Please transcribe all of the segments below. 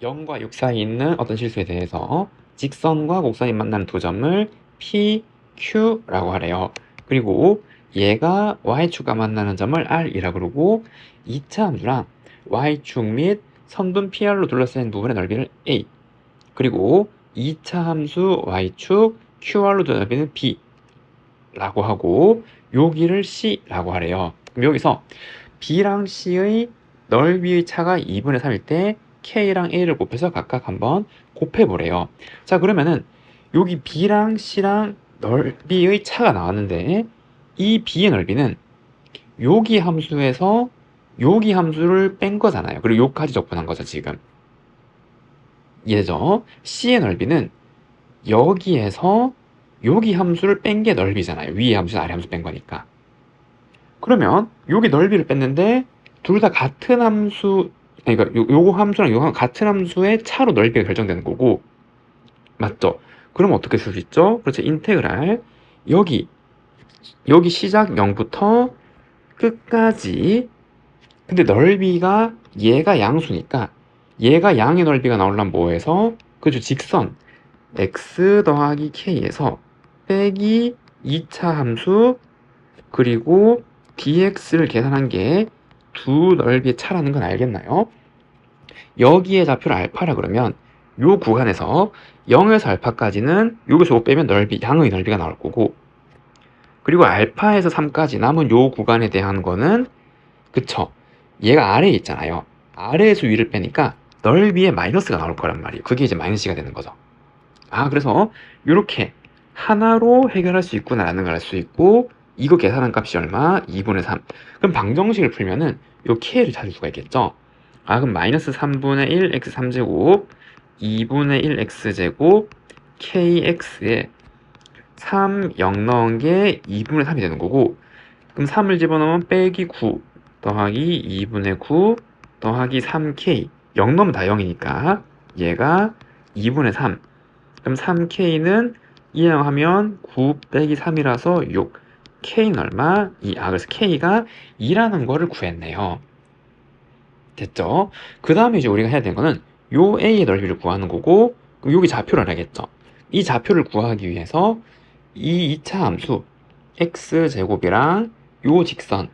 0과 6 사이에 있는 어떤 실수에 대해서 직선과 곡선이 만나는 두 점을 P, Q라고 하래요. 그리고 얘가 Y축과 만나는 점을 R이라고 그러고 2차 함수랑 Y축 및 선분 PR로 둘러싸인 부분의 넓이를 A 그리고 2차 함수 Y축 QR로 둘러싸인 넓이는 B 라고 하고 여기를 C라고 하래요. 그럼 여기서 B랑 C의 넓이의 차가 2분의 3일 때 K랑 A를 곱해서 각각 한번 곱해보래요. 자, 그러면은 여기 B랑 C랑 넓이의 차가 나왔는데 이 B의 넓이는 여기 함수에서 여기 함수를 뺀 거잖아요. 그리고 여기까지 적분한 거죠, 지금. 이해죠? C의 넓이는 여기에서 여기 함수를 뺀 게 넓이잖아요. 위에 함수, 아래 함수 뺀 거니까. 그러면 여기 넓이를 뺐는데 둘 다 같은 함수 그러니까 요, 요거 함수랑 요거 같은 함수의 차로 넓이가 결정되는 거고 맞죠? 그럼 어떻게 쓸 수 있죠? 그렇죠. 인테그랄 여기 여기 시작 0부터 끝까지 근데 넓이가 얘가 양수니까 얘가 양의 넓이가 나오려면 뭐해서 그죠 직선 x 더하기 k에서 빼기 2차 함수 그리고 dx를 계산한 게 두 넓이의 차라는 건 알겠나요? 여기에 좌표를 알파라 그러면 요 구간에서 0에서 알파까지는 여기서 5 빼면 넓이, 양의 넓이가 나올 거고. 그리고 알파에서 3까지 남은 요 구간에 대한 거는 그쵸? 얘가 아래에 있잖아요. 아래에서 위를 빼니까 넓이에 마이너스가 나올 거란 말이에요. 그게 이제 마이너스가 되는 거죠. 아 그래서 이렇게 하나로 해결할 수 있구나라는 걸 알 수 있고 이거 계산한 값이 얼마? 2분의 3 그럼 방정식을 풀면은 요 k를 찾을 수가 있겠죠? 아 그럼 마이너스 3분의 1 x 3제곱 2분의 1 x제곱 kx에 3, 0 넣은 게 2분의 3이 되는 거고 그럼 3을 집어넣으면 빼기 9 더하기 2분의 9 더하기 3k 0 넣으면 다 0이니까 얘가 2분의 3 그럼 3k는 이항하면 9 빼기 3이라서 6 k는 얼마? 2. 아 그래서 k가 2라는 거를 구했네요 됐죠? 그 다음에 이제 우리가 해야 되는 거는 요 a의 넓이를 구하는 거고 여기 좌표를 알겠죠? 이 좌표를 구하기 위해서 이 2차 함수 x제곱이랑 요 직선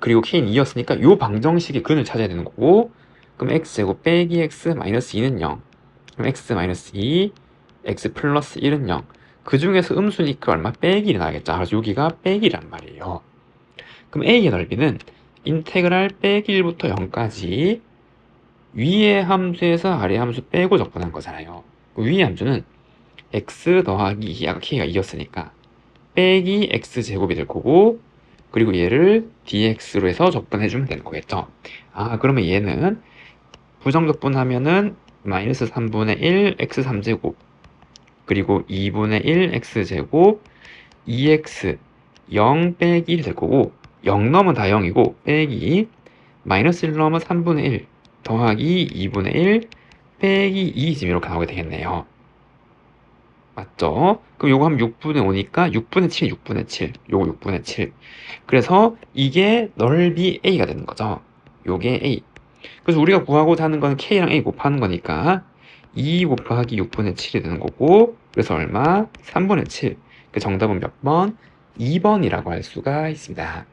그리고 k는 2였으니까 요 방정식의 근을 찾아야 되는 거고 그럼 x제곱 빼기 x 마이너스 2는 0 그럼 x 마이너스 2 x 플러스 1은 0 그 중에서 음수니까 얼마 빼기 1이 나겠죠. 그래서 여기가 빼기란 말이에요. 그럼 a의 넓이는 인테그랄 빼기 1부터 0까지 위의 함수에서 아래 함수 빼고 적분한 거잖아요. 그 위의 함수는 x 더하기 아까 k가 2였으니까 빼기 x제곱이 될 거고 그리고 얘를 dx로 해서 적분해주면 되는 거겠죠. 아 그러면 얘는 부정적분하면은 마이너스 3분의 1 x 3제곱 그리고 2분의 1 x제곱 2x 0 빼기 1될 거고 0 넣으면 다 0이고 빼기 마이너스 1 넣으면 3분의 1 더하기 2분의 1 빼기 2 지금 이렇게 나오게 되겠네요. 맞죠? 그럼 요거 하면 6분의 5니까 6분의 7이 6분의 7 요거 6분의 7 그래서 이게 넓이 A가 되는 거죠. 요게 A. 그래서 우리가 구하고자 하는 건 K랑 A 곱하는 거니까 2 곱하기 6분의 7이 되는 거고 그래서 얼마? 3분의 7 그 정답은 몇 번? 2번이라고 할 수가 있습니다